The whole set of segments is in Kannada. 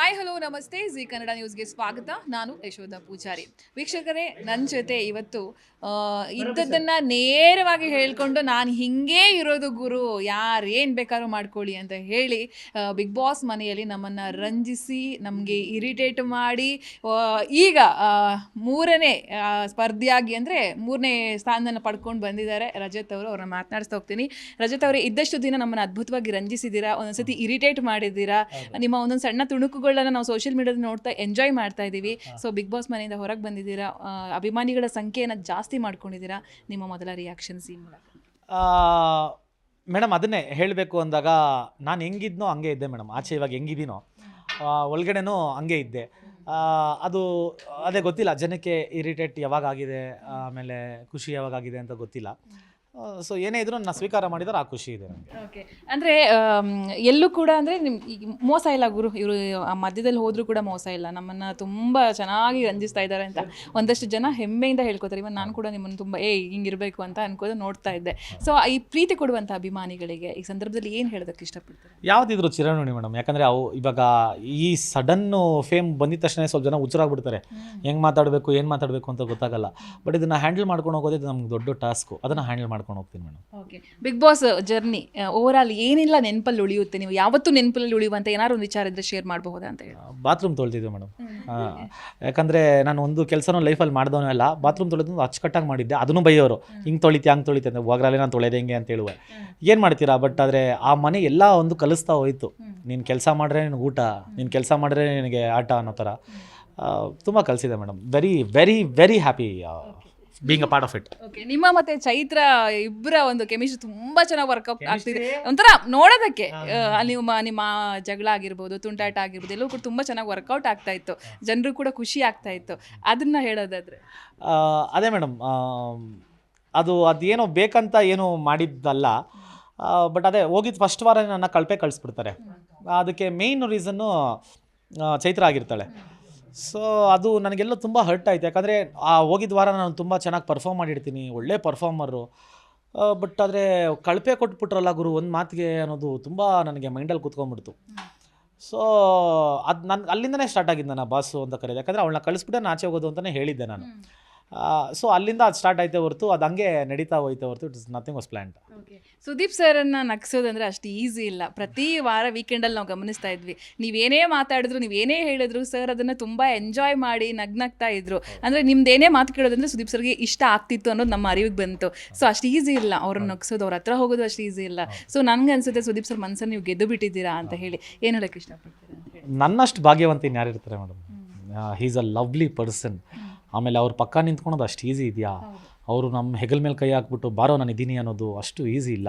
ಹಾಯ್ ಹಲೋ ನಮಸ್ತೆ. ಜಿ ಕನ್ನಡ ನ್ಯೂಸ್ಗೆ ಸ್ವಾಗತ. ನಾನು ಯಶೋಧ ಪೂಜಾರಿ. ವೀಕ್ಷಕರೇ ನನ್ನ ಜೊತೆ ಇವತ್ತು ಇದ್ದದ್ದನ್ನು ನೇರವಾಗಿ ಹೇಳ್ಕೊಂಡು ನಾನು ಹಿಂಗೇ ಇರೋದು ಗುರು ಯಾರು ಏನು ಬೇಕಾದ್ರೂ ಮಾಡ್ಕೊಳ್ಳಿ ಅಂತ ಹೇಳಿ ಬಿಗ್ ಬಾಸ್ ಮನೆಯಲ್ಲಿ ನಮ್ಮನ್ನು ರಂಜಿಸಿ ನಮಗೆ ಇರಿಟೇಟ್ ಮಾಡಿ ಈಗ ಮೂರನೇ ಸ್ಪರ್ಧಿಯಾಗಿ ಅಂದರೆ ಮೂರನೇ ಸ್ಥಾನವನ್ನು ಪಡ್ಕೊಂಡು ಬಂದಿದ್ದಾರೆ. ರಜತ್ ಅವರು ಅವ್ರನ್ನ ಮಾತನಾಡಿಸ್ತಾ ಹೋಗ್ತೀನಿ. ರಜತ್ ಅವರೇ ಇದ್ದಷ್ಟು ದಿನ ನಮ್ಮನ್ನು ಅದ್ಭುತವಾಗಿ ರಂಜಿಸಿದ್ದೀರಾ? ಒಂದೊಂದ್ಸತಿ ಇರಿಟೇಟ್ ಮಾಡಿದ್ದೀರಾ? ನಿಮ್ಮ ಒಂದೊಂದು ಸಣ್ಣ ತುಣುಕುಗಳನ್ನ ನಾವು ಸೋಷಿಯಲ್ ಮೀಡಿಯಾದಲ್ಲಿ ನೋಡ್ತಾ ಎಂಜಾಯ್ ಮಾಡ್ತಾ ಇದ್ದೀವಿ. ಸೊ ಬಿಗ್ ಬಾಸ್ ಮನೆಯಿಂದ ಹೊರಗೆ ಬಂದಿದ್ದೀರಾ ಅಭಿಮಾನಿಗಳ ಸಂಖ್ಯೆಯನ್ನು ಜಾಸ್ತಿ ಮಾಡ್ಕೊಂಡಿದ್ದೀರಾ ನಿಮ್ಮ ಮೊದಲ ರಿಯಾಕ್ಷನ್ಸ್ ಈ ಮೂಲಕ? ಮೇಡಮ್ ಅದನ್ನೇ ಹೇಳಬೇಕು ಅಂದಾಗ ನಾನು ಹೆಂಗಿದ್ನೋ ಹಂಗೆ ಇದ್ದೆ ಮೇಡಮ್ ಆಚೆ ಇವಾಗ ಹೆಂಗಿದ್ದೀನೋ ಒಳಗಡೆನೂ ಹಂಗೆ ಇದ್ದೆ. ಅದು ಅದೇ ಗೊತ್ತಿಲ್ಲ ಜನಕ್ಕೆ ಇರಿಟೇಟ್ ಯಾವಾಗ ಆಗಿದೆ ಆಮೇಲೆ ಖುಷಿ ಯಾವಾಗ ಆಗಿದೆ ಅಂತ ಗೊತ್ತಿಲ್ಲ. ಸೊ ಏನೇ ಇದ್ರೂ ನಾನು ಸ್ವೀಕಾರ ಮಾಡಿದ್ರೆ ಆ ಖುಷಿ ಇದೆ ನನಗೆ. ಓಕೆ ಅಂದರೆ ಎಲ್ಲೂ ಕೂಡ ಅಂದರೆ ನಿಮ್ ಈಗ ಮೋಸ ಇಲ್ಲ ಗುರು. ಇವರು ಆ ಮಧ್ಯದಲ್ಲಿ ಹೋದರೂ ಕೂಡ ಮೋಸ ಇಲ್ಲ. ನಮ್ಮನ್ನು ತುಂಬ ಚೆನ್ನಾಗಿ ರಂಜಿಸ್ತಾ ಇದ್ದಾರೆ ಅಂತ ಒಂದಷ್ಟು ಜನ ಹೆಮ್ಮೆಯಿಂದ ಹೇಳ್ಕೊತಾರೆ. ಇವನ್ ನಾನು ಕೂಡ ನಿಮ್ಮನ್ನು ತುಂಬ ಏ ಹಿಂಗಿರಬೇಕು ಅಂತ ಅನ್ಕೋದು ನೋಡ್ತಾ ಇದ್ದೆ. ಸೊ ಈ ಪ್ರೀತಿ ಕೊಡುವಂಥ ಅಭಿಮಾನಿಗಳಿಗೆ ಈ ಸಂದರ್ಭದಲ್ಲಿ ಏನು ಹೇಳೋದಕ್ಕೆ ಇಷ್ಟಪಡ್ತಾರೆ? ಯಾವುದಿದ್ರು ಚಿರಋಣಿ ಮೇಡಮ್. ಯಾಕಂದರೆ ಅವು ಇವಾಗ ಈ ಸಡನ್ನು ಫೇಮ್ ಬಂದಿದ ತಕ್ಷಣ ಸ್ವಲ್ಪ ಜನ ಹುಚ್ಚರಾಗ್ಬಿಡ್ತಾರೆ ಹೆಂಗೆ ಮಾತಾಡಬೇಕು ಏನು ಮಾತಾಡಬೇಕು ಅಂತ ಗೊತ್ತಾಗಲ್ಲ. ಬಟ್ ಇದನ್ನು ಹ್ಯಾಂಡಲ್ ಮಾಡ್ಕೊಂಡು ಹೋಗೋದೇ ಇದು ನಮ್ಗೆ ದೊಡ್ಡ ಟಾಸ್ಕು. ಅದನ್ನು ಹ್ಯಾಂಡಲ್ ಮಾಡ್ಕೊಂಡು ಹೋಗ್ತೀನಿ madam. Okay big boss journey over all ಏನಿಲ್ಲ ನೆನಪಲ್ಲಿ ಉಳಿಯುತ್ತೆ. ನೀವು ಯಾವತ್ತೂ ನೆನಪಲ್ಲಿ ಉಳಿಯುವಂತ ಏನಾದ್ರು ಒಂದು ವಿಚಾರ ಇದ್ರೆ ಶೇರ್ ಮಾಡಬಹುದಾ ಅಂತ ಹೇಳಿ. ಬಾತ್ರೂಮ್ ತೊಳ್ತಿದ್ದೆ ಮೇಡಮ್. ಯಾಕಂದರೆ ನಾನು ಒಂದು ಕೆಲಸನೂ ಲೈಫಲ್ಲಿ ಮಾಡ್ದವನು ಅಲ್ಲ. ಬಾತ್ರೂಮ್ ತೊಳೆದು ಅಚ್ಚುಕಟ್ಟಾಗಿ ಮಾಡಿದ್ದೆ. ಅದನ್ನು ಬೈಯೋರು. ಹಿಂಗೆ ತೊಳಿತಿ ಹಂಗೆ ತೊಳಿತೆ ಅಂದರೆ ಹೋಗ್ರಲ್ಲಿ ನಾನು ತೊಳೆದೆ ಹೆಂಗೆ ಅಂತ ಹೇಳುವೆ. ಏನು ಮಾಡ್ತೀರಾ? ಬಟ್ ಆದರೆ ಆ ಮನೆ ಎಲ್ಲ ಒಂದು ಕಲಿಸ್ತಾ ಹೋಯಿತು. ನೀನು ಕೆಲಸ ಮಾಡಿದ್ರೆ ನಿನಗೆ ಊಟ ನೀನು ಕೆಲಸ ಮಾಡಿದ್ರೆ ನಿನಗೆ ಆಟ ಅನ್ನೋ ಥರ ತುಂಬ ಕಲಿಸಿದೆ madam. Very very very happy being a part of it okay ನಿಮ್ಮ ಮತ್ತೆ ಚೈತ್ರ ಇಬ್ಬರ ಒಂದು ಕೆಮಿಸ್ಟ್ರಿ ತುಂಬಾ ಚೆನ್ನಾಗಿ ವರ್ಕೌಟ್ ಆಗ್ತಿದೆ. ಒಂಥರ ನೋಡೋದಕ್ಕೆ ಆ, ನಿಮ್ಮ ನಿಮ್ಮ ಜಗಳ ಆಗಿರ್ಬೋದು ತುಂಟಾಟ ಆಗಿರ್ಬೋದು ಎಲ್ಲೂ ಕೂಡ ತುಂಬಾ ಚೆನ್ನಾಗಿ ವರ್ಕೌಟ್ ಆಗ್ತಾ ಇತ್ತು. ಜನರು ಕೂಡ ಖುಷಿ ಆಗ್ತಾ ಇತ್ತು. ಅದನ್ನ ಹೇಳೋದಾದ್ರೆ. ಆ, ಅದೇ ಮೇಡಮ್ ಅದು ಅದೇನೋ ಬೇಕಂತ ಏನು ಮಾಡಿದ್ದಲ್ಲ. ಬಟ್ ಅದೇ ಹೋಗಿದ್ದು ಫಸ್ಟ್ ವಾರ ನನ್ನ ಕಳಪೆ ಕಳಿಸ್ಬಿಡ್ತಾರೆ. ಅದಕ್ಕೆ ಮೇಯ್ನ್ ರೀಸನ್ನು ಚೈತ್ರ ಆಗಿರ್ತಾಳೆ. ಸೊ ಅದು ನನಗೆಲ್ಲ ತುಂಬ ಹರ್ಟ್ ಆಯಿತು. ಯಾಕಂದರೆ, ಆ ಹೋಗಿದ್ದ ವಾರ ನಾನು ತುಂಬ ಚೆನ್ನಾಗಿ ಪರ್ಫಾರ್ಮ್ ಮಾಡಿರ್ತೀನಿ. ಒಳ್ಳೆ ಪರ್ಫಾರ್ಮರು ಬಟ್ ಆದರೆ, ಕಳಪೆ ಕೊಟ್ಬಿಟ್ರಲ್ಲ ಗುರು, ಒಂದು ಮಾತಿಗೆ ಅನ್ನೋದು ತುಂಬ ನನಗೆ ಮೈಂಡಲ್ಲಿ ಕೂತ್ಕೊಂಡ್ಬಿಡ್ತು. ಸೊ ಅದು ನನ್ನ ಅಲ್ಲಿಂದನೇ ಸ್ಟಾರ್ಟ್ ಆಗಿದ್ದು ನನ್ನ ಬಾಸು ಅಂತ ಕರೆಯೋದು ಯಾಕಂದರೆ, ಅವಳನ್ನ ಕಳಿಸ್ಬಿಟ್ಟೆ, ನಾನು ಆಚೆ ಹೋಗೋದು ಅಂತಲೇ ಹೇಳಿದ್ದೆ ನಾನು. ಸೊ ಅಲ್ಲಿಂದ ಅದು ಸ್ಟಾರ್ಟ್ ಆಯ್ತೇ ಹೊರತು ಅದು ಹಂಗೆ ನಡೀತಾ ಹೋಯ್ತೆ ಹೊರತು it is nothing was plant Sudeep ಸರನ್ನ ನಗ್ಸೋದಂದ್ರೆ ಅಷ್ಟು ಈಸಿ ಇಲ್ಲ. ಪ್ರತಿ ವಾರ ವೀಕೆಂಡಲ್ಲಿ ನಾವು ಗಮನಿಸ್ತಾ ಇದ್ವಿ. ನೀವೇನೇ ಮಾತಾಡಿದ್ರು ನೀವೇನೇ ಹೇಳಿದ್ರು ಸರ್ ಅದನ್ನು ತುಂಬ ಎಂಜಾಯ್ ಮಾಡಿ ನಗ್ನಗ್ತಾ ಇದ್ರು. ಅಂದರೆ ನಿಮ್ದೇನೇ ಮಾತು ಕೇಳೋದಂದ್ರೆ ಸುದೀಪ್ ಸರ್ಗೆ ಇಷ್ಟ ಆಗ್ತಿತ್ತು ಅನ್ನೋದು ನಮ್ಮ ಅರಿವಿಗೆ ಬಂತು. ಸೊ ಅಷ್ಟು ಈಸಿ ಇಲ್ಲ. ಅವ್ರನ್ನ ನಗ್ಸೋದು ಅವ್ರ ಹತ್ರ ಹೋಗೋದು ಅಷ್ಟು ಈಸಿ ಇಲ್ಲ. ಸೊ ನನಗೆ ಅನ್ಸುತ್ತೆ ಸುದೀಪ್ ಸರ್ ಮನಸ್ಸನ್ನು ನೀವು ಗೆದ್ದು ಬಿಟ್ಟಿದ್ದೀರಾ ಅಂತ ಹೇಳಿ. ಏನು ಹೇಳೋಕ್ಕೆ ಇಷ್ಟಪಡ್ತೀರಾ ನನ್ನಷ್ಟು ಭಾಗ್ಯವಂತ ಇನ್ಯಾರಿರ್ತಾರೆ ಯಾರಿರ್ತಾರೆ madam he's a lovely person ಆಮೇಲೆ ಅವ್ರ ಪಕ್ಕ ನಿಂತ್ಕೊಳೋದು ಅಷ್ಟು ಈಸಿ ಇದೆಯಾ? ಅವರು ನಮ್ಮ ಹೆಗಲ್ ಮೇಲೆ ಕೈ ಹಾಕ್ಬಿಟ್ಟು ಬಾರೋ ನಾನು ಇದ್ದೀನಿ ಅನ್ನೋದು ಅಷ್ಟು ಈಸಿ ಇಲ್ಲ.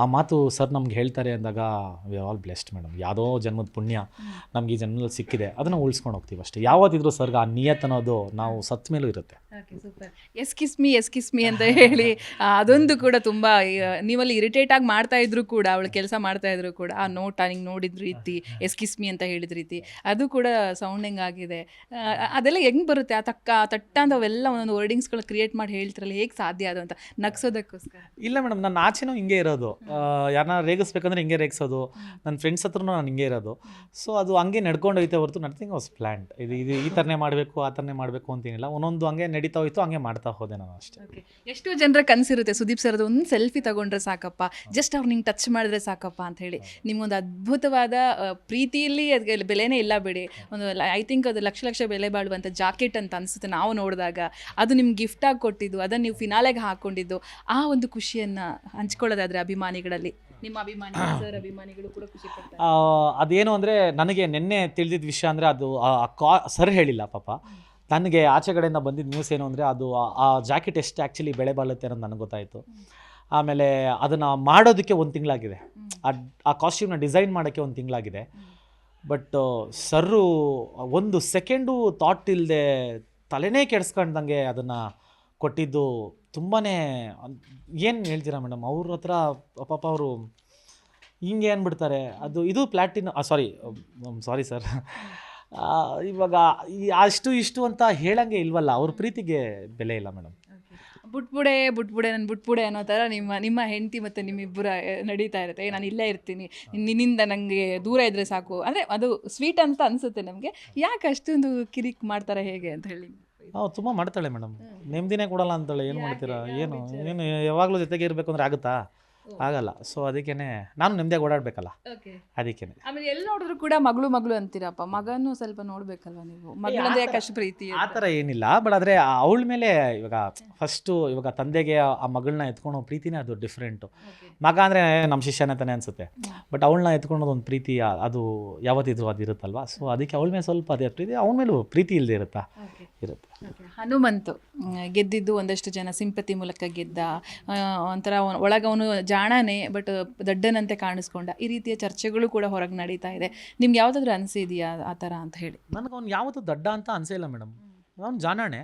ಆ ಮಾತು ಸರ್ ನಮ್ಗೆ ಹೇಳ್ತಾರೆ ಅಂದಾಗ ವಿ ಆಲ್ ಬ್ಲೆಸ್ಡ್ ಮೇಡಮ್ ಯಾವುದೋ ಜನ್ಮದ ಪುಣ್ಯ ನಮ್ಗೆ ಈ ಜನ್ಮದಲ್ಲಿ ಸಿಕ್ಕಿದೆ ಅದನ್ನು ಉಳಿಸ್ಕೊಂಡು ಹೋಗ್ತೀವಿ ಅಷ್ಟೇ. ಯಾವತ್ತಿದ್ರೂ ಸರ್ ಆ ನಿಯತ್ ಅನ್ನೋದು ನಾವು ಸತ್ತ ಮೇಲೂ ಇರುತ್ತೆ. ಎಸ್ ಕಿಸ್ಮಿ ಎಸ್ ಕಿಸ್ಮಿ ಅಂತ ಹೇಳಿ ಅದೊಂದು ಕೂಡ ತುಂಬ ನೀವಲ್ಲಿ ಇರಿಟೇಟ್ ಆಗಿ ಮಾಡ್ತಾ ಇದ್ರು ಕೂಡ ಅವಳು ಕೆಲಸ ಮಾಡ್ತಾ ಇದ್ರು ಕೂಡ ಆ ನೋಟ ನಿಂಗೆ ನೋಡಿದ ರೀತಿ ಎಸ್ ಕಿಸ್ಮಿ ಅಂತ ಹೇಳಿದ ರೀತಿ ಅದು ಕೂಡ ಸೌಂಡಿಂಗ್ ಆಗಿದೆ. ಅದೆಲ್ಲ ಹೆಂಗೆ ಬರುತ್ತೆ? ಆ ತಕ್ಕ ತಟ್ಟ ಅಂತ ಅವೆಲ್ಲ ಒಂದೊಂದು ವರ್ಡಿಂಗ್ಸ್ಗಳು ಕ್ರಿಯೇಟ್ ಮಾಡಿ ಹೇಳ್ತಿರಲ್ಲ ಹೇಗೆ ಸಾಧ್ಯ ಅದು ಅಂತ ನಗ್ಸೋದಕ್ಕೋಸ್ಕರ? ಇಲ್ಲ ಮೇಡಮ್ ನನ್ನ ಆಚೆನೂ ಹಿಂಗೆ ಇರೋದು. ಯಾರನ್ನ ರೇಗಿಸ್ಬೇಕಂದ್ರೆ ಹಿಂಗೆ ರೇಗಿಸೋದು. ನನ್ನ ಫ್ರೆಂಡ್ಸ್ ಹತ್ರ ನಾನು ಹಿಂಗೆ ಇರೋದು. ಸೊ ಅದು ಹಂಗೆ ನಡ್ಕೊಂಡು ಹೋಯ್ತೆ ಹೊರತು ನಥಿಂಗ್ ವಾಸ್ ಪ್ಲ್ಯಾಂಡ್ ಇದು ಇದು ಈ ಥರನೇ ಮಾಡಬೇಕು ಆ ಥರನೇ ಮಾಡಬೇಕು ಅಂತೇನಿಲ್ಲ. ಒಂದೊಂದು ಹಂಗೆ ನಡೀತಾ ಹೋಯ್ತು ಹಂಗೆ ಮಾಡ್ತಾ ಹೋದೆ ನಾನು ಅಷ್ಟೇ. ಎಷ್ಟೋ ಜನರ ಕನಸಿರುತ್ತೆ ಸುದೀಪ್ ಸರ್ದು ಒಂದು ಸೆಲ್ಫಿ ತಗೊಂಡ್ರೆ ಸಾಕಪ್ಪ. ಜಸ್ಟ್ ಅವ್ರು ನಿಂಗೆ ಟಚ್ ಮಾಡಿದ್ರೆ ಸಾಕಪ್ಪ ಅಂತ ಹೇಳಿ. ನಿಮ್ಗೊಂದು ಅದ್ಭುತವಾದ ಪ್ರೀತಿಯಲ್ಲಿ ಅದಕ್ಕೆ ಬೆಲೆನೇ ಇಲ್ಲ ಬಿಡಿ. ಒಂದು ಐ ಥಿಂಕ್ ಅದು ಲಕ್ಷ ಲಕ್ಷ ಬೆಲೆ ಬಾಳುವಂಥ ಜಾಕೆಟ್ ಅಂತ ಅನಿಸುತ್ತೆ ನಾವು ನೋಡಿದಾಗ. ಅದು ನಿಮ್ಗೆ ಗಿಫ್ಟಾಗಿ ಕೊಟ್ಟಿದ್ದು ಅದನ್ನು ನೀವು ಫಿನಾಲೆಗೆ ಹಾಕ್ಕೊಂಡಿದ್ದು ಆ ಒಂದು ಖುಷಿಯನ್ನು ಹಂಚ್ಕೊಳ್ಳೋದಾದ್ರೆ ಅಭಿಮಾನಿಗಳಲ್ಲಿ ನಿಮ್ಮ ಅಭಿಮಾನಿ ಸರ್ ಅಭಿಮಾನಿಗಳು ಕೂಡ ಖುಷಿ ಪಡ್ತಾರೆ. ಆ, ಅದೇನು ಅಂದರೆ ನನಗೆ ನಿನ್ನೆ ತಿಳಿದಿದ್ದ ವಿಷಯ ಅಂದರೆ ಅದು ಆ- ಆ ಕಾ ಸರ್ ಹೇಳಿಲ್ಲ ಪಾಪ. ನನಗೆ ಆಚೆ ಕಡೆಯಿಂದ ಬಂದಿದ್ದ ನ್ಯೂಸ್ ಏನು ಅಂದರೆ ಅದು ಆ- ಆ ಜಾಕೆಟ್ ಎಷ್ಟು ಆ್ಯಕ್ಚುಲಿ ಬೆಳೆ ಬಾಳುತ್ತೆ ಅನ್ನೋದು ನನಗೆ ಗೊತ್ತಾಯಿತು. ಆಮೇಲೆ ಅದನ್ನು ಮಾಡೋದಕ್ಕೆ ಒಂದು ತಿಂಗಳಾಗಿದೆ. ಆ ಆ ಕಾಸ್ಟ್ಯೂಮ್ನ ಡಿಸೈನ್ ಮಾಡೋಕ್ಕೆ ಒಂದು ತಿಂಗಳಾಗಿದೆ. ಬಟ್ ಸರ್ರು ಒಂದು ಸೆಕೆಂಡು ಥಾಟ್ ಇಲ್ಲದೆ ತಲೆನೇ ಕೆಡಿಸ್ಕೊಂಡಂಗೆ ಅದನ್ನು ಕೊಟ್ಟಿದ್ದು ತುಂಬಾ ಏನು ಹೇಳ್ತೀರಾ ಮೇಡಮ್? ಅವ್ರ ಹತ್ರ ಪಾಪ ಅವರು ಹಿಂಗೆ ಅಂದ್ಬಿಡ್ತಾರೆ ಅದು ಇದು ಪ್ಲಾಟಿನ ಸಾರಿ ಸಾರಿ ಸರ್ ಇವಾಗ ಅಷ್ಟು ಇಷ್ಟು ಅಂತ ಹೇಳಂಗೆ ಇಲ್ವಲ್ಲ, ಅವ್ರ ಪ್ರೀತಿಗೆ ಬೆಲೆ ಇಲ್ಲ ಮೇಡಮ್. ಬುಟ್ಬುಡೆ ಬುಟ್ಬುಡೆ ನನ್ನ ಬುಟ್ಬುಡೆ ಅನ್ನೋ ಥರ ನಿಮ್ಮ ನಿಮ್ಮ ಹೆಂಡತಿ ಮತ್ತು ನಿಮ್ಮಿಬ್ಬರ ನಡೀತಾ ಇರುತ್ತೆ. ನಾನು ಇಲ್ಲೇ ಇರ್ತೀನಿ. ನಿನ್ನಿಂದ ನನಗೆ ದೂರ ಇದ್ದರೆ ಸಾಕು. ಅಂದರೆ ಅದು ಸ್ವೀಟ್ ಅಂತ ಅನಿಸುತ್ತೆ ನಮಗೆ. ಯಾಕೆ ಅಷ್ಟೊಂದು ಕಿರಿಕ್ ಮಾಡ್ತಾರೆ ಹೇಗೆ ಅಂತ ಹೇಳಿ? ನಾವು ತುಂಬ ಮಾಡ್ತಾಳೆ ಮೇಡಮ್. ನೆಮ್ಮದಿನೇ ಕೊಡಲ್ಲ ಅಂತಾಳೆ ಏನು ಮಾಡ್ತೀರಾ? ಏನು ಏನು ಯಾವಾಗಲೂ ಜೊತೆಗೆ ಇರಬೇಕು ಅಂದ್ರೆ ಆಗುತ್ತಾ? ಆಗಲ್ಲ. ಸೊ ಅದಕ್ಕೇನೆ ನಾನು ನೆಮ್ಮದಿಯಾಗಿ ಓಡಾಡ್ಬೇಕಲ್ಲ. ಓಕೆ ಅದಕ್ಕೇನೆ. ಆಮೇಲೆ ಎಲ್ಲಿ ನೋಡಿದ್ರು ಕೂಡ ಮಗಳು ಮಗಳು ಅಂತೀರಪ್ಪ. ಮಗನೂ ಸ್ವಲ್ಪ ನೋಡ್ಬೇಕಲ್ವ ನೀವು? ಮಗಳಂದ್ರೆ ಯಾಕೆ ಅಷ್ಟು ಪ್ರೀತಿ ಆ ಥರ ಏನಿಲ್ಲ. ಬಟ್ ಆದರೆ ಅವಳ ಮೇಲೆ ಇವಾಗ ಫಸ್ಟು ಇವಾಗ ತಂದೆಗೆ ಆ ಮಗಳನ್ನ ಎತ್ಕೊಳೋ ಪ್ರೀತಿನೇ ಅದು ಡಿಫ್ರೆಂಟು ಮಗ ಅಂದರೆ ನಮ್ಮ ಶಿಷ್ಯನೇ ತಾನೇ ಅನಿಸುತ್ತೆ. ಬಟ್ ಅವಳನ್ನ ಎತ್ಕೊಳೋದು ಒಂದು ಪ್ರೀತಿ ಅದು ಯಾವತ್ತಿದ್ರು ಅದು ಇರುತ್ತಲ್ವಾ? ಸೊ ಅದಕ್ಕೆ ಅವಳ ಮೇಲೆ ಸ್ವಲ್ಪ ಅದೇ ಪ್ರೀತಿ. ಅವನ ಮೇಲೂ ಪ್ರೀತಿ ಇಲ್ಲದೆ ಇರುತ್ತಾ? ಇರುತ್ತೆ. ಹನುಮಂತು ಗೆದ್ದಿದ್ದು ಒಂದಷ್ಟು ಜನ ಸಿಂಪತಿ ಮೂಲಕ ಗೆದ್ದ ಒಂಥರ ಒಳಗೆ ಅವನು ಜಾಣನೇ ಬಟ್ ದಡ್ಡನಂತೆ ಕಾಣಿಸ್ಕೊಂಡ. ಈ ರೀತಿಯ ಚರ್ಚೆಗಳು ಕೂಡ ಹೊರಗೆ ನಡೀತಾ ಇದೆ. ನಿಮ್ಗೆ ಯಾವುದಾದ್ರೂ ಅನಿಸಿದೆಯಾ ಆ ಥರ ಅಂತ ಹೇಳಿ? ನನಗೆ ಅವ್ನು ಯಾವುದು ದಡ್ಡ ಅಂತ ಅನಿಸಿಲ್ಲ ಮೇಡಮ್. ಅವ್ನು ಜಾಣಾಣೆ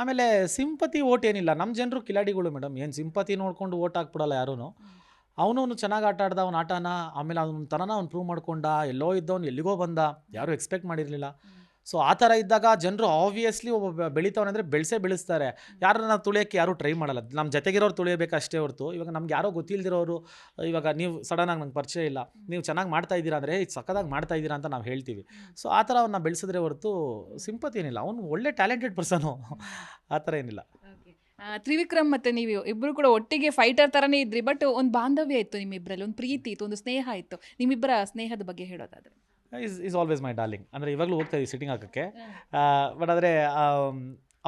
ಆಮೇಲೆ ಸಿಂಪತಿ ಓಟ್ ಏನಿಲ್ಲ. ನಮ್ಮ ಜನರು ಕಿಲಾಡಿಗಳು ಮೇಡಮ್. ಏನು ಸಿಂಪತಿ ನೋಡ್ಕೊಂಡು ಓಟ್ ಹಾಕ್ಬಿಡಲ್ಲ ಯಾರೂ ಅವನು ಅವನು ಚೆನ್ನಾಗಿ ಆಟ ಆಡ್ದ ಅವ್ನ ಆಟನ ಆಮೇಲೆ ಅವ್ನ ತನನ ಅವ್ನು ಪ್ರೂವ್ ಮಾಡ್ಕೊಂಡ ಎಲ್ಲೋ ಇದ್ದವ್ನು ಎಲ್ಲಿಗೋ ಬಂದ ಯಾರೂ ಎಕ್ಸ್ಪೆಕ್ಟ್ ಮಾಡಿರಲಿಲ್ಲ. ಸೊ ಆ ಥರ ಇದ್ದಾಗ ಜನರು ಆಬ್ವಿಯಸ್ಲಿ ಒಬ್ಬ ಬೆಳಿತಾವನೆ ಅಂದರೆ ಬೆಳೆಸೇ ಬೆಳೆಸ್ತಾರೆ. ಯಾರನ್ನ ತುಳಿಯೋಕ್ಕೆ ಯಾರೂ ಟ್ರೈ ಮಾಡಲ್ಲ. ನಮ್ಮ ಜೊತೆಗಿರೋರು ತುಳಿಯಬೇಕಷ್ಟೇ ಹೊರತು. ಇವಾಗ ನಮ್ಗೆ ಯಾರೋ ಗೊತ್ತಿಲ್ದಿರೋರು, ಇವಾಗ ನೀವು ಸಡನ್ನಾಗಿ ನಂಗೆ ಪರಿಚಯ ಇಲ್ಲ. ನೀವು ಚೆನ್ನಾಗಿ ಮಾಡ್ತಾ ಇದ್ದೀರಾ ಅಂದರೆ ಇದು ಸಕ್ಕದಾಗಿ ಮಾಡ್ತಾ ಇದ್ದೀರಾ ಅಂತ ನಾವು ಹೇಳ್ತೀವಿ. ಸೊ ಆ ಥರ ಅವ್ರನ್ನ ಬೆಳೆಸಿದ್ರೆ ಹೊರತು ಸಿಂಪತಿ ಏನಿಲ್ಲ. ಅವನು ಒಳ್ಳೆ ಟ್ಯಾಲೆಂಟೆಡ್ ಪರ್ಸನು ಆ ಥರ ಏನಿಲ್ಲ. ತ್ರಿವಿಕ್ರಮ್ ಮತ್ತೆ ನೀವು ಇಬ್ಬರು ಕೂಡ ಒಟ್ಟಿಗೆ ಫೈಟರ್ ಥರನೇ ಇದ್ರಿ. ಬಟ್ ಒಂದು ಬಾಂಧವ್ಯ ಇತ್ತು ನಿಮ್ಮಿಬ್ಬರಲ್ಲಿ ಒಂದು ಪ್ರೀತಿ ಇತ್ತು, ಒಂದು ಸ್ನೇಹ ಇತ್ತು. ನಿಮ್ಮಿಬ್ಬರ ಸ್ನೇಹದ ಬಗ್ಗೆ ಹೇಳೋದಾದ್ರೆ. Is is always my darling ಅಂದರೆ ಇವಾಗಲೂ ಹೋಗ್ತಾ ಇದ್ದೀವಿ ಸಿಟ್ಟಿಂಗ್ ಹಾಕೋಕ್ಕೆ. ಬಟ್ ಆದರೆ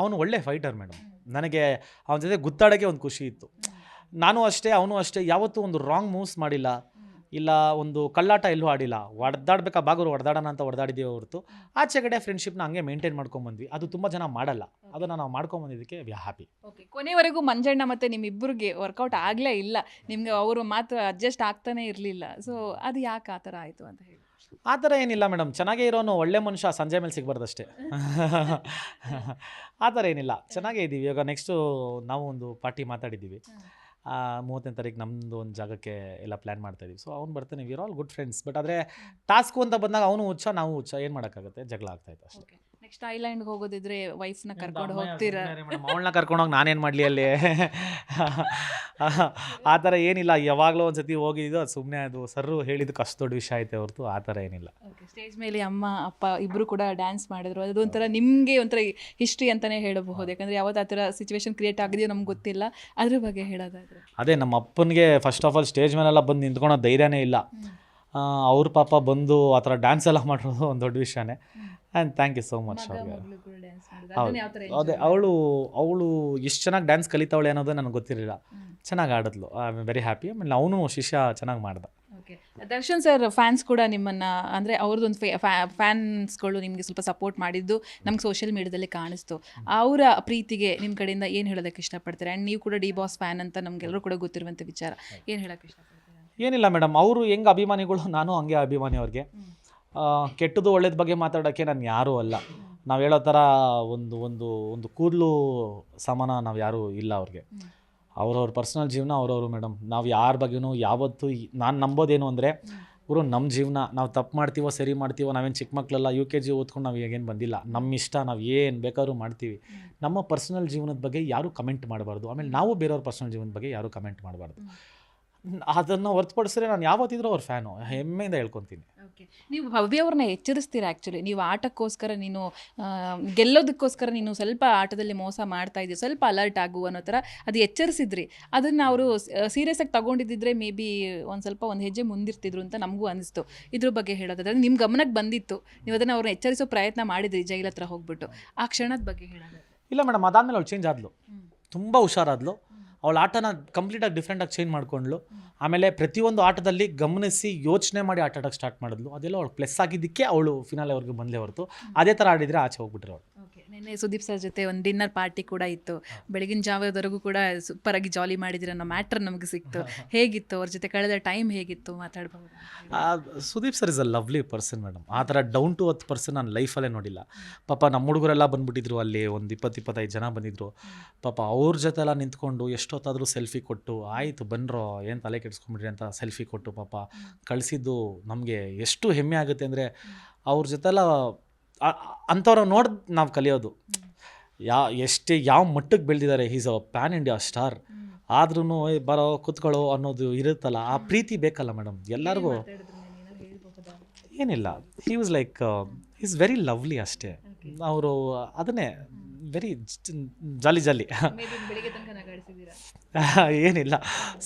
ಅವನು ಒಳ್ಳೆ ಫೈಟರ್ ಮೇಡಮ್ ನನಗೆ ಅವನ ಜೊತೆ ಗುತ್ತಾಡೋಕ್ಕೆ ಒಂದು ಖುಷಿ ಇತ್ತು. ನಾನು ಅಷ್ಟೇ ಅವನು ಅಷ್ಟೇ ಯಾವತ್ತೂ ಒಂದು ರಾಂಗ್ ಮೂವ್ಸ್ ಮಾಡಿಲ್ಲ. ಇಲ್ಲ ಒಂದು ಕಳ್ಳಾಟ ಎಲ್ಲೂ ಆಡಿಲ್ಲ. ಹೊಡೆದಾಡ್ಬೇಕಾ ಬಾಗೋರು ಹೊಡೆದಾಡೋಣ ಅಂತ ಹೊಡೆದಾಡಿದ್ದೀವಿ ಹೊರತು. ಆಚೆ ಕಡೆ ಫ್ರೆಂಡ್ಶಿಪ್ನ ಹಂಗೆ ಮೇಂಟೈನ್ ಮಾಡ್ಕೊಂಬಂದ್ವಿ ಅದು ತುಂಬ ಜನ ಮಾಡಲ್ಲ. ಅದನ್ನು ನಾವು ಮಾಡ್ಕೊಂಬಂದಿದ್ದಕ್ಕೆ ವಿ ಹ್ಯಾಪಿ ಓಕೆ ಕೊನೆವರೆಗೂ ಮಂಜಣ್ಣ ಮತ್ತೆ ನಿಮ್ಮಿಬ್ಬರಿಗೆ ವರ್ಕೌಟ್ ಆಗಲೇ ಇಲ್ಲ. ನಿಮಗೆ ಅವರು ಮಾತು ಅಡ್ಜಸ್ಟ್ ಆಗ್ತಾನೆ ಇರಲಿಲ್ಲ. ಸೊ ಅದು ಯಾಕೆ ಆ ಥರ ಆಯಿತು ಅಂತ ಹೇಳಿ. ಆ ಥರ ಏನಿಲ್ಲ ಮೇಡಮ್. ಚೆನ್ನಾಗೇ ಇರೋನು ಒಳ್ಳೆ ಮನುಷ್ಯ ಸಂಜೆ ಮೇಲೆ ಸಿಗ್ಬಾರ್ದಷ್ಟೇ. ಆ ಥರ ಏನಿಲ್ಲ. ಚೆನ್ನಾಗೇ ಇದ್ದೀವಿ. ಇವಾಗ ನೆಕ್ಸ್ಟು ನಾವು ಒಂದು ಪಾರ್ಟಿ ಮಾತಾಡಿದ್ದೀವಿ. ಮೂವತ್ತನೇ ತಾರೀಕು ನಮ್ಮದು ಒಂದು ಜಾಗಕ್ಕೆ ಎಲ್ಲ ಪ್ಲ್ಯಾನ್ ಮಾಡ್ತಾ ಇದೀವಿ ಸೊ ಅವ್ನು ಬರ್ತಾನೆ we're all good friends but ಆದರೆ ಟಾಸ್ಕು ಅಂತ ಬಂದಾಗ ಅವನು ಹುಚ್ಚ ನಾವು ಹುಚ್ಚ. ಏನು ಮಾಡೋಕ್ಕಾಗುತ್ತೆ? ಜಗಳ ಆಗ್ತಾಯಿತ್ತು ಅಷ್ಟೇ. ನೆಕ್ಸ್ಟ್ ಐಲ್ಯಾಂಡ್ ಹೋಗೋದಿದ್ರೆ ವೈಫ್ನ ಕರ್ಕೊಂಡು ಹೋಗ್ತೀರಾ? ಅವಳನ್ನ ಕರ್ಕೊಂಡೋಗಿ ನಾನೇನು ಮಾಡಲಿ ಅಲ್ಲಿ? ಆ ಥರ ಏನಿಲ್ಲ. ಯಾವಾಗಲೂ ಒಂದು ಸತಿ ಹೋಗಿದ್ದು ಅದು ಸುಮ್ಮನೆ ಅದು ಸರ್ರು ಹೇಳಿದ ಅಷ್ಟು ದೊಡ್ಡ ವಿಷಯ ಆಯ್ತು ಹೊರತು ಆ ಥರ ಏನಿಲ್ಲ. ಸ್ಟೇಜ್ ಮೇಲೆ ಅಮ್ಮ ಅಪ್ಪ ಇಬ್ಬರು ಕೂಡ ಡ್ಯಾನ್ಸ್ ಮಾಡಿದ್ರು. ಅದು ಒಂಥರ ನಿಮಗೆ ಒಂಥರ ಹಿಸ್ಟ್ರಿ ಅಂತಲೇ ಹೇಳಬಹುದು. ಯಾಕಂದರೆ ಯಾವತ್ತು ಆ ಥರ ಸಿಚುವೇಶನ್ ಕ್ರಿಯೇಟ್ ಆಗಿದೆಯೋ ನಮ್ಗೆ ಗೊತ್ತಿಲ್ಲ. ಅದ್ರ ಬಗ್ಗೆ ಹೇಳೋದಾದ್ರೆ. ಅದೇ ನಮ್ಮ ಅಪ್ಪನಿಗೆ ಫಸ್ಟ್ ಆಫ್ ಆಲ್ ಸ್ಟೇಜ್ ಮೇಲೆಲ್ಲ ಬಂದು ನಿಂತ್ಕೊಳೋ ಧೈರ್ಯನೇ ಇಲ್ಲ. ಅವ್ರ ಪಾಪ ಬಂದು ಆ ಥರ ಡ್ಯಾನ್ಸ್ ಎಲ್ಲ ಮಾಡಿರೋದು ಒಂದು ದೊಡ್ಡ ವಿಷಯನೇ. And thank you so much ಅವ್ರಿಗೆ ಹೌದು. ಅದೇ ಅವಳು ಅವಳು ಎಷ್ಟು ಚೆನ್ನಾಗಿ ಡ್ಯಾನ್ಸ್ ಕಲಿತಾವಳೆ ಅನ್ನೋದು ನನಗೆ ಗೊತ್ತಿರಲಿಲ್ಲ. ಚೆನ್ನಾಗಿ ಆಡಿದ್ಲು. ಐ ಆಮ್ ವೆರಿ ಹ್ಯಾಪಿ ಆಮೇಲೆ ಅವನು ಶಿಷ್ಯ ಚೆನ್ನಾಗಿ ಮಾಡ್ದ. ಓಕೆ ದರ್ಶನ್ ಸರ್ ಫ್ಯಾನ್ಸ್ ಕೂಡ ನಿಮ್ಮನ್ನ ಅಂದರೆ ಅವ್ರದ್ದೊಂದು ಫ್ಯಾನ್ಸ್ಗಳು ನಿಮಗೆ ಸ್ವಲ್ಪ ಸಪೋರ್ಟ್ ಮಾಡಿದ್ದು ನಮ್ಗೆ ಸೋಷಿಯಲ್ ಮೀಡಿಯಾದಲ್ಲಿ ಕಾಣಿಸ್ತು. ಅವರ ಪ್ರೀತಿಗೆ ನಿಮ್ಮ ಕಡೆಯಿಂದ ಏನು ಹೇಳೋದಕ್ಕೆ ಇಷ್ಟಪಡ್ತಾರೆ? ಆ್ಯಂಡ್ ನೀವು ಕೂಡ ಡಿ ಬಾಸ್ ಫ್ಯಾನ್ ಅಂತ ನಮಗೆಲ್ಲರೂ ಕೂಡ ಗೊತ್ತಿರುವಂಥ ವಿಚಾರ. ಏನು ಹೇಳೋಕ್ಕೆ ಇಷ್ಟಪಡ್ತೀರಾ? ಏನಿಲ್ಲ ಮೇಡಮ್ ಅವರು ಹೆಂಗೆ ಅಭಿಮಾನಿಗಳು ನಾನು ಹಂಗೆ ಅಭಿಮಾನಿ ಅವ್ರಿಗೆ. ಕೆಟ್ಟದ್ದು ಒಳ್ಳೇದು ಬಗ್ಗೆ ಮಾತಾಡೋಕ್ಕೆ ನಾನು ಯಾರೂ ಅಲ್ಲ. ನಾವು ಹೇಳೋ ಥರ ಒಂದು ಒಂದು ಒಂದು ಕೂದಲು ಸಮಾನ ನಾವು ಯಾರೂ ಇಲ್ಲ ಅವ್ರಿಗೆ. ಅವ್ರವ್ರ ಪರ್ಸನಲ್ ಜೀವನ ಅವ್ರವರು ಮೇಡಮ್ ನಾವು ಯಾರ ಬಗ್ಗೆನೂ ಯಾವತ್ತೂ ನಾನು ನಂಬೋದೇನು ಅಂದರೆ, ಗುರು ನಮ್ಮ ಜೀವನ ನಾವು ತಪ್ಪು ಮಾಡ್ತೀವೋ, ಸರಿ ಮಾಡ್ತೀವೋ, ನಾವೇನು ಚಿಕ್ಕ ಮಕ್ಕಳೆಲ್ಲ ಯು ಕೆ ಜಿ ಓದ್ಕೊಂಡು ನಾವು ಈಗೇನು ಬಂದಿಲ್ಲ. ನಮ್ಮ ಇಷ್ಟ, ನಾವು ಏನು ಬೇಕಾದ್ರೂ ಮಾಡ್ತೀವಿ. ನಮ್ಮ ಪರ್ಸನಲ್ ಜೀವನದ ಬಗ್ಗೆ ಯಾರೂ ಕಮೆಂಟ್ ಮಾಡಬಾರ್ದು. ಆಮೇಲೆ ನಾವು ಬೇರೆಯವ್ರ ಪರ್ಸನಲ್ ಜೀವನದ ಬಗ್ಗೆ ಯಾರೂ ಕಮೆಂಟ್ ಮಾಡಬಾರ್ದು. ಅದನ್ನು ಹೊರತುಪಡಿಸಿದ್ರೆ ನಾನು ಯಾವತ್ತಿದ್ರೂ ಅವ್ರ ಫ್ಯಾನು ಹೆಮ್ಮೆಯಿಂದ ಹೇಳ್ಕೊತೀನಿ. ಓಕೆ ನೀವು ಭವ್ಯ ಅವ್ರನ್ನ ಎಚ್ಚರಿಸ್ತೀರಾ ಆ್ಯಕ್ಚುಲಿ ನೀವು ಆಟಕ್ಕೋಸ್ಕರ ನೀನು ಆ, ಗೆಲ್ಲೋದಕ್ಕೋಸ್ಕರ ನೀನು ಸ್ವಲ್ಪ ಆಟದಲ್ಲಿ ಮೋಸ ಮಾಡ್ತಾ ಇದೀವಿ ಸ್ವಲ್ಪ ಅಲರ್ಟ್ ಆಗು ಅನ್ನೋ ಥರ ಅದು ಎಚ್ಚರಿಸಿದ್ರಿ. ಅದನ್ನು ಅವರು ಸೀರಿಯಸ್ ಆಗಿ ತಗೊಂಡಿದ್ದಿದ್ರೆ ಮೇ ಬಿ ಒಂದು ಸ್ವಲ್ಪ ಒಂದು ಹೆಜ್ಜೆ ಮುಂದಿರ್ತಿದ್ರು ಅಂತ ನಮಗೂ ಅನಿಸ್ತು. ಇದ್ರ ಬಗ್ಗೆ ಹೇಳೋದಾದ್ರೆ ನಿಮ್ಮ ಗಮನಕ್ಕೆ ಬಂದಿತ್ತು. ನೀವು ಅದನ್ನು ಅವ್ರನ್ನ ಎಚ್ಚರಿಸೋ ಪ್ರಯತ್ನ ಮಾಡಿದ್ರಿ ಜೈಲ್ ಹತ್ರ ಹೋಗ್ಬಿಟ್ಟು. ಆ ಕ್ಷಣದ ಬಗ್ಗೆ ಹೇಳೋದು ಇಲ್ಲ ಮೇಡಮ್ ಅದಾದ್ಮೇಲೆ ಅವ್ಳು ಚೇಂಜ್ ಆದ್ಲು. ತುಂಬ ಹುಷಾರಾದ್ಲು. ಅವಳ ಆಟನ ಕಂಪ್ಲೀಟಾಗಿ ಡಿಫ್ರೆಂಟಾಗಿ ಚೇಂಜ್ ಮಾಡ್ಕೊಂಡ್ಳು. ಆಮೇಲೆ ಪ್ರತಿಯೊಂದು ಆಟದಲ್ಲಿ ಗಮನಿಸಿ ಯೋಚನೆ ಮಾಡಿ ಆಟ ಆಡೋಕ್ಕೆ ಸ್ಟಾರ್ಟ್ ಮಾಡಿದ್ಲು. ಅದೆಲ್ಲ ಅವಳು ಪ್ಲಸ್ ಆಗಿದ್ದಕ್ಕೆ ಅವಳು ಫಿನಾಲೆವರೆಗೂ ಬಂದಲೇ ಹೊರತು. ಅದೇ ಥರ ಆಡಿದರೆ ಆಚೆ ಹೋಗ್ಬಿಟ್ರು ಅವಳು. ನಿನ್ನೆ ಸುದೀಪ್ ಸರ್ ಜೊತೆ ಒಂದು ಡಿನ್ನರ್ ಪಾರ್ಟಿ ಕೂಡ ಇತ್ತು. ಬೆಳಗಿನ ಜಾವದವರೆಗೂ ಕೂಡ ಸೂಪರ್ ಆಗಿ ಜಾಲಿ ಮಾಡಿದಿರ ಅನ್ನೋ ಮ್ಯಾಟ್ರ್ ನಮಗೆ ಸಿಕ್ತು. ಹೇಗಿತ್ತು? ಅವ್ರ ಜೊತೆ ಕಳೆದ ಟೈಮ್ ಹೇಗಿತ್ತು? ಮಾತಾಡ್ಬೋದು? Sudeep sir is a lovely person madam ಆ ಥರ ಡೌನ್ ಟು ಅರ್ತ್ ಪರ್ಸನ್ ನಾನು ಲೈಫಲ್ಲೇ ನೋಡಿಲ್ಲ. ಪಾಪ ನಮ್ಮ ಹುಡುಗರೆಲ್ಲ ಬಂದ್ಬಿಟ್ಟಿದ್ರು ಅಲ್ಲಿ ಒಂದು ಇಪ್ಪತ್ತು ಇಪ್ಪತ್ತೈದು ಜನ ಬಂದಿದ್ರು. ಪಾಪ ಅವ್ರ ಜೊತೆ ಎಲ್ಲ ನಿಂತ್ಕೊಂಡು ಎಷ್ಟೊತ್ತಾದರೂ ಸೆಲ್ಫಿ ಕೊಟ್ಟು ಆಯಿತು ಬನ್ರೋ ಏನು ತಲೆ ಕೆಡಿಸ್ಕೊಂಬಿಡ್ರಿ ಅಂತ ಸೆಲ್ಫಿ ಕೊಟ್ಟು ಪಾಪ ಕಳಿಸಿದ್ದು ನಮಗೆ ಎಷ್ಟು ಹೆಮ್ಮೆ ಆಗುತ್ತೆ ಅಂದರೆ ಅವ್ರ ಜೊತೆಲ್ಲ ಅಂಥವ್ರ ನೋಡಿ ನಾವು ಕಲಿಯೋದು. ಯಾ ಎಷ್ಟೇ ಯಾವ ಮಟ್ಟಕ್ಕೆ ಬೆಳೆದಿದ್ದಾರೆ is a pan India star ಆದ್ರೂ ಬರೋ ಕುತ್ಕೊಳ್ಳೋ ಅನ್ನೋದು ಇರುತ್ತಲ್ಲ ಆ ಪ್ರೀತಿ ಬೇಕಲ್ಲ ಮೇಡಮ್. ಎಲ್ಲರಿಗೂ ಏನಿಲ್ಲ. He was like is very lovely ಅಷ್ಟೇ. ಅವರು ಅದನ್ನೇ ವೆರಿ ಜಾಲಿ ಜಾಲಿ ಏನಿಲ್ಲ.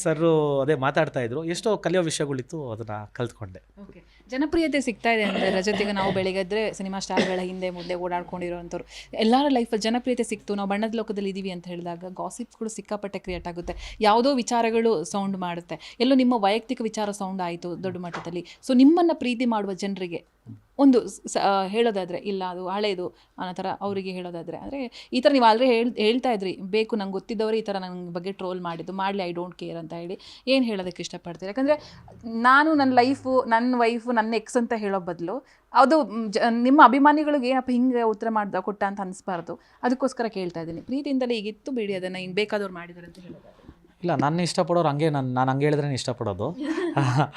ಸರ್ ಅದೇ ಮಾತಾಡ್ತಾ ಇದ್ರು. ಎಷ್ಟೋ ಕಲಿಯೋ ವಿಷಯಗಳಿತ್ತು ಅದನ್ನ ಕಲ್ತ್ಕೊಂಡೆ. ಜನಪ್ರಿಯತೆ ಸಿಗ್ತಾ ಇದೆ ಅಂದರೆ ರಜತಿಗೆ ನಾವು ಬೆಳಗ್ಗೆದ್ರೆ ಸಿನಿಮಾ ಸ್ಟಾರ್ಗಳ ಹಿಂದೆ ಮುಂದೆ ಓಡಾಡ್ಕೊಂಡಿರೋವಂಥವ್ರು. ಎಲ್ಲರ ಲೈಫಲ್ಲಿ ಜನಪ್ರಿಯತೆ ಸಿಕ್ತು, ನಾವು ಬಣ್ಣದ ಲೋಕದಲ್ಲಿ ಇದ್ದೀವಿ ಅಂತ ಹೇಳಿದಾಗ ಗಾಸಿಪ್ಗಳು ಸಿಕ್ಕಾಪಟ್ಟೆ ಕ್ರಿಯೇಟ್ ಆಗುತ್ತೆ. ಯಾವುದೋ ವಿಚಾರಗಳು ಸೌಂಡ್ ಮಾಡುತ್ತೆ. ಎಲ್ಲೋ ನಿಮ್ಮ ವೈಯಕ್ತಿಕ ವಿಚಾರ ಸೌಂಡ್ ಆಯಿತು ದೊಡ್ಡ ಮಟ್ಟದಲ್ಲಿ. ಸೊ ನಿಮ್ಮನ್ನು ಪ್ರೀತಿ ಮಾಡುವ ಜನರಿಗೆ ಒಂದು ಸ ಹೇಳೋದಾದರೆ ಇಲ್ಲ, ಅದು ಹಳೇದು ಅನ್ನೋ ಥರ ಅವರಿಗೆ ಹೇಳೋದಾದರೆ ಅಂದರೆ ಈ ಥರ ನೀವು ಆಲ್ರೆಡಿ ಹೇಳ್, ಹೇಳ್ತಾ ಇದ್ರಿ, ಬೇಕು ನಂಗೆ ಗೊತ್ತಿದ್ದವರು ಈ ಥರ ನನ್ನ ಬಗ್ಗೆ ಟ್ರೋಲ್ ಮಾಡಿದ್ದು, ಮಾಡಲಿ ಐ ಡೋಂಟ್ ಕೇರ್ ಅಂತ ಹೇಳಿ ಏನು ಹೇಳೋದಕ್ಕೆ ಇಷ್ಟಪಡ್ತೀರಿ? ಯಾಕಂದರೆ ನಾನು ನನ್ನ ಲೈಫು ನನ್ನ ವೈಫು ನನ್ನ ಎಕ್ಸ್ ಅಂತ ಹೇಳೋ ಬದಲು ಅದು ನಿಮ್ಮ ಅಭಿಮಾನಿಗಳಿಗೆ ಏನಪ್ಪ ಹಿಂಗೆ ಉತ್ತರ ಮಾಡ್ದ ಕೊಟ್ಟ ಅಂತ ಅನಿಸ್ಬಾರ್ದು. ಅದಕ್ಕೋಸ್ಕರ ಕೇಳ್ತಾ ಇದ್ದೀನಿ. ಪ್ರೀತಿಯಿಂದಲೇ ಈಗಿತ್ತು ಬಿಡಿ ಅದನ್ನು ಹಿಂಗೆ ಬೇಕಾದವ್ರು ಮಾಡಿದ್ದಾರೆ ಅಂತ ಹೇಳೋದು ಇಲ್ಲ ನನ್ನ ಇಷ್ಟಪಡೋರು ಹಂಗೆ ನಾನು ನಾನು ಹಂಗೆ ಹೇಳಿದ್ರೆ ಇಷ್ಟಪಡೋದು.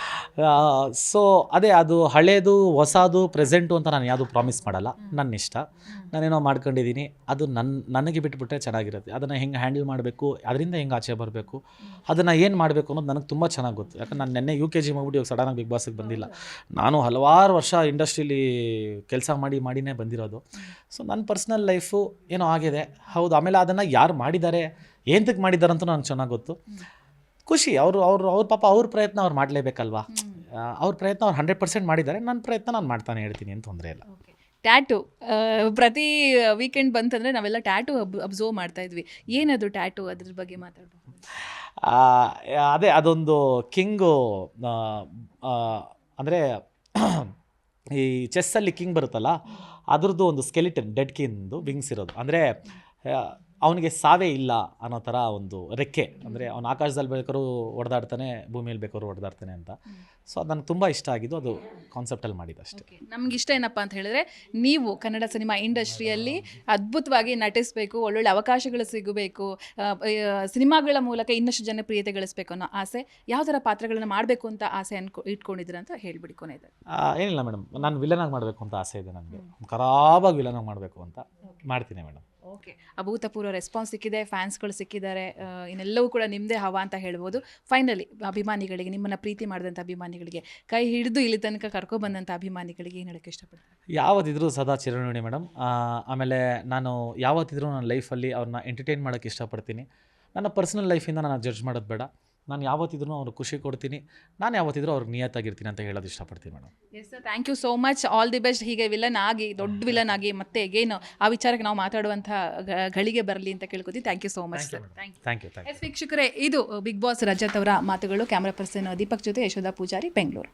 ಸೊ ಅದೇ ಅದು ಹಳೇದು ಹೊಸದು ಪ್ರೆಸೆಂಟು ಅಂತ ನಾನು ಯಾವುದು ಪ್ರಾಮಿಸ್ ಮಾಡಲ್ಲ. ನನ್ನ ಇಷ್ಟ ನಾನೇನೋ ಮಾಡ್ಕೊಂಡಿದ್ದೀನಿ ಅದು ನನ್ನ ನನಗೆ ಬಿಟ್ಬಿಟ್ರೆ ಚೆನ್ನಾಗಿರುತ್ತೆ. ಅದನ್ನು ಹೆಂಗೆ ಹ್ಯಾಂಡಲ್ ಮಾಡಬೇಕು ಅದರಿಂದ ಹೆಂಗೆ ಆಚೆ ಬರಬೇಕು ಅದನ್ನು ಏನು ಮಾಡಬೇಕು ಅನ್ನೋದು ನನಗೆ ತುಂಬ ಚೆನ್ನಾಗಿ ಗೊತ್ತು. ಯಾಕಂದ್ರೆ ನಾನು ನೆನ್ನೆ ಯು ಕೆ ಜಿ ಮಾಡ್ಬಿಟ್ಟು ಇವಾಗ ಸಡನ್ನಾಗಿ ಬಿಗ್ ಬಾಸಿಗೆ ಬಂದಿಲ್ಲ. ನಾನು ಹಲವಾರು ವರ್ಷ ಇಂಡಸ್ಟ್ರೀಲಿ ಕೆಲಸ ಮಾಡಿ ಮಾಡಿನೇ ಬಂದಿರೋದು. ಸೊ ನನ್ನ ಪರ್ಸ್ನಲ್ ಲೈಫು ಏನೋ ಆಗಿದೆ. ಹೌದು ಆಮೇಲೆ ಅದನ್ನು ಯಾರು ಮಾಡಿದ್ದಾರೆ ಏನಕ್ಕೆ ಮಾಡಿದ್ದಾರೆ ಅಂತ ನನಗೆ ಚೆನ್ನಾಗಿ ಗೊತ್ತು. ಖುಷಿ. ಅವರು ಅವರು ಅವ್ರ ಪಾಪ ಅವ್ರ ಪ್ರಯತ್ನ ಅವ್ರು ಮಾಡಲೇಬೇಕಲ್ವಾ? ಅವ್ರ ಪ್ರಯತ್ನ ಅವ್ರು ಹಂಡ್ರೆಡ್ ಪರ್ಸೆಂಟ್ ಮಾಡಿದ್ದಾರೆ. ನನ್ನ ಪ್ರಯತ್ನ ನಾನು ಮಾಡ್ತಾನೆ ಹೇಳ್ತೀನಿ ಏನು ತೊಂದರೆ ಇಲ್ಲ. ಟ್ಯಾಟು. ಪ್ರತಿ ವೀಕೆಂಡ್ ಬಂತಂದರೆ ನಾವೆಲ್ಲ ಟ್ಯಾಟು ಅಬ್ ಅಬ್ಸರ್ವ್ ಮಾಡ್ತಾ ಇದ್ವಿ. ಏನದು ಟ್ಯಾಟು? ಅದ್ರ ಬಗ್ಗೆ ಮಾತಾಡ್ಬೋದು ಅದೇ ಅದೊಂದು ಕಿಂಗು ಅಂದರೆ ಈ ಚೆಸ್ಸಲ್ಲಿ ಕಿಂಗ್ ಬರುತ್ತಲ್ಲ ಅದ್ರದ್ದು ಒಂದು ಸ್ಕೆಲಿಟನ್ ಡೆಡ್ ಕಿಂದು ವಿಂಗ್ಸ್ ಇರೋದು. ಅಂದರೆ ಅವನಿಗೆ ಸಾವೇ ಇಲ್ಲ ಅನ್ನೋ ಥರ ಒಂದು ರೆಕ್ಕೆ. ಅಂದರೆ ಅವನು ಆಕಾಶದಲ್ಲಿ ಬೇಕಾದ್ರೂ ಹೊಡೆದಾಡ್ತಾನೆ ಭೂಮಿಯಲ್ಲಿ ಬೇಕಾದ್ರೂ ಹೊಡೆದಾಡ್ತಾನೆ ಅಂತ. ಸೊ ಅದು ನನಗೆ ತುಂಬ ಇಷ್ಟ ಆಗಿದ್ದು ಅದು ಕಾನ್ಸೆಪ್ಟಲ್ಲಿ ಮಾಡಿದ್ದು ಅಷ್ಟೇ. ನಮ್ಗೆ ಇಷ್ಟ ಏನಪ್ಪ ಅಂತ ಹೇಳಿದ್ರೆ ನೀವು ಕನ್ನಡ ಸಿನಿಮಾ ಇಂಡಸ್ಟ್ರಿಯಲ್ಲಿ ಅದ್ಭುತವಾಗಿ ನಟಿಸಬೇಕು ಒಳ್ಳೊಳ್ಳೆ ಅವಕಾಶಗಳು ಸಿಗಬೇಕು ಸಿನಿಮಾಗಳ ಮೂಲಕ ಇನ್ನಷ್ಟು ಜನಪ್ರಿಯತೆ ಗಳಿಸಬೇಕು ಅನ್ನೋ ಆಸೆ ಯಾವ ಥರ ಪಾತ್ರಗಳನ್ನ ಮಾಡಬೇಕು ಅಂತ ಆಸೆ ಅನ್ಕೊ ಇಟ್ಕೊಂಡಿದ್ದೀರ ಅಂತ ಹೇಳ್ಬಿಡಿ ಕೊನೆಯದು ಇದೆ ಏನಿಲ್ಲ ಮೇಡಮ್ ನಾನು ವಿಲನಾಗಿ ಮಾಡಬೇಕು ಅಂತ ಆಸೆ ಇದೆ ನನಗೆ. ಖರಾಬಾಗಿ ವಿಲನಾಗಿ ಮಾಡಬೇಕು ಅಂತ ಮಾಡ್ತೀನಿ ಮೇಡಮ್. ಓಕೆ. ಅಭೂತಪೂರ್ವ ರೆಸ್ಪಾನ್ಸ್ ಸಿಕ್ಕಿದೆ ಫ್ಯಾನ್ಸ್ಗಳು ಸಿಕ್ಕಿದ್ದಾರೆ ಇನ್ನೆಲ್ಲವೂ ಕೂಡ ನಿಮ್ಮದೇ ಹವಾ ಅಂತ ಹೇಳ್ಬೋದು. ಫೈನಲಿ ಅಭಿಮಾನಿಗಳಿಗೆ, ನಿಮ್ಮನ್ನು ಪ್ರೀತಿ ಮಾಡಿದಂಥ ಅಭಿಮಾನಿಗಳಿಗೆ, ಕೈ ಹಿಡಿದು ಇಲ್ಲಿ ತನಕ ಕರ್ಕೊಬಂದಂಥ ಅಭಿಮಾನಿಗಳಿಗೆ ಏನು ಹೇಳೋಕ್ಕೆ ಇಷ್ಟಪಡ್ತಾರೆ? ಯಾವತ್ತಿದ್ರೂ ಸದಾ ಚಿರಋಣಿ ಮೇಡಮ್. ಆಮೇಲೆ ನಾನು ಯಾವತ್ತಿದ್ರೂ ನನ್ನ ಲೈಫಲ್ಲಿ ಅವ್ರನ್ನ ಎಂಟರ್ಟೈನ್ ಮಾಡೋಕ್ಕೆ ಇಷ್ಟಪಡ್ತೀನಿ. ನನ್ನ ಪರ್ಸನಲ್ ಲೈಫಿಂದ ನಾನು ಜಡ್ಜ್ ಮಾಡೋದು ಬೇಡ. ನಾನು ಯಾವತ್ತಿದ್ರೂ ಅವ್ರಿಗೆ ಖುಷಿ ಕೊಡ್ತೀನಿ. ನಾನು ಯಾವತ್ತಿದ್ರೂ ಅವ್ರಿಗೆ ನಿಯತ್ತಾಗಿರ್ತೀನಿ ಅಂತ ಹೇಳೋದು ಇಷ್ಟಪಡ್ತೀನಿ madam. Yes sir thank you so much all the best ಹೀಗೆ ವಿಲನ್ ಆಗಿ ದೊಡ್ಡ ವಿಲನ್ ಆಗಿ ಮತ್ತೆ ಏನು ಆ ವಿಚಾರಕ್ಕೆ ನಾವು ಮಾತಾಡುವಂಥ ಗಳಿಗೆ ಬರಲಿ ಅಂತ ಕೇಳ್ಕೊತೀವಿ thank you so much sir thank you thank you thank you yes ವೀಕ್ಷಕರೇ ಇದು ಬಿಗ್ ಬಾಸ್ ರಜತ್ ಅವರ ಮಾತುಗಳು. ಕ್ಯಾಮ್ರಾ ಪರ್ಸನ್ ದೀಪಕ್ ಜೊತೆ ಯಶೋಧ ಪೂಜಾರಿ ಬೆಂಗಳೂರು